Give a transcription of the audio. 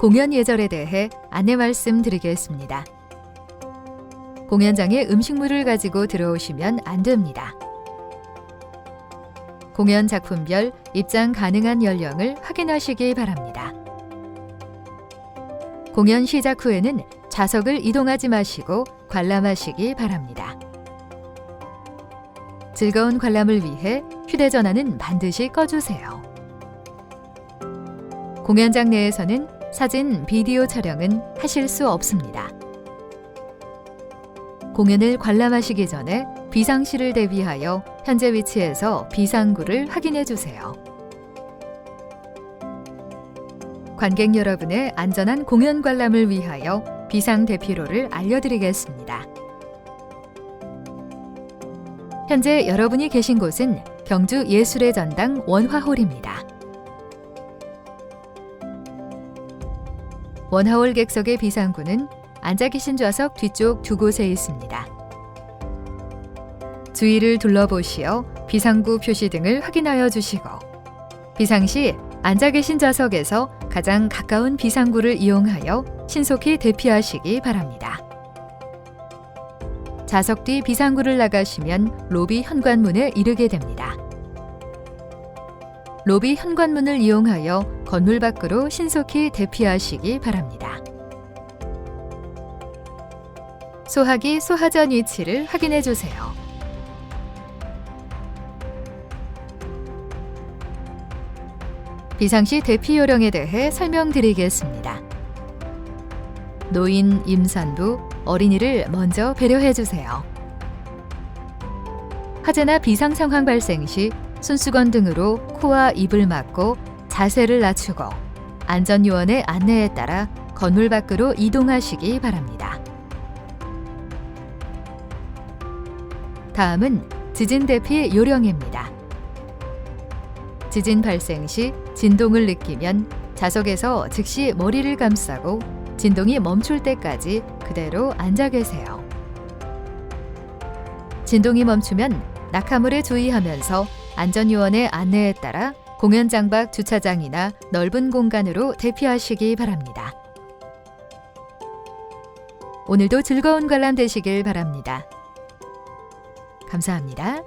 공연 예절에 대해 안내 말씀드리겠습니다. 공연장에 음식물을 가지고 들어오시면 안 됩니다. 공연 작품별 입장 가능한 연령을 확인하시기 바랍니다. 공연 시작 후에는 좌석을 이동하지 마시고 관람하시기 바랍니다. 즐거운 관람을 위해 휴대전화는 반드시 꺼주세요. 공연장 내에서는 사진, 비디오 촬영은 하실 수 없습니다. 공연을 관람하시기 전에 비상시를 대비하여 현재 위치에서 비상구를 확인해 주세요. 관객 여러분의 안전한 공연 관람을 위하여 비상 대피로를 알려드리겠습니다. 현재 여러분이 계신 곳은 경주 예술의 전당 원화홀입니다. 원화홀 객석의 비상구는 앉아 계신 좌석 뒤쪽 두 곳에 있습니다. 주위를 둘러보시어 비상구 표시 등을 확인하여 주시고 비상시 앉아 계신 좌석에서 가장 가까운 비상구를 이용하여 신속히 대피하시기 바랍니다. 좌석 뒤 비상구를 나가시면 로비 현관문에 이르게 됩니다. 로비 현관문을 이용하여 건물 밖으로 신속히 대피하시기 바랍니다. 소화기 소화전 위치를 확인해 주세요. 비상시 대피 요령에 대해 설명드리겠습니다. 노인, 임산부, 어린이를 먼저 배려해 주세요. 화재나 비상 상황 발생 시 손수건 등으로 코와 입을 막고 자세를 낮추고 안전요원의 안내에 따라 건물 밖으로 이동하시기 바랍니다. 다음은 지진 대피 요령입니다. 지진 발생 시 진동을 느끼면 좌석에서 즉시 머리를 감싸고 진동이 멈출 때까지 그대로 앉아 계세요. 진동이 멈추면 낙하물에 주의하면서 안전요원의 안내에 따라 공연장 밖 주차장이나 넓은 공간으로 대피하시기 바랍니다. 오늘도 즐거운 관람 되시길 바랍니다. 감사합니다.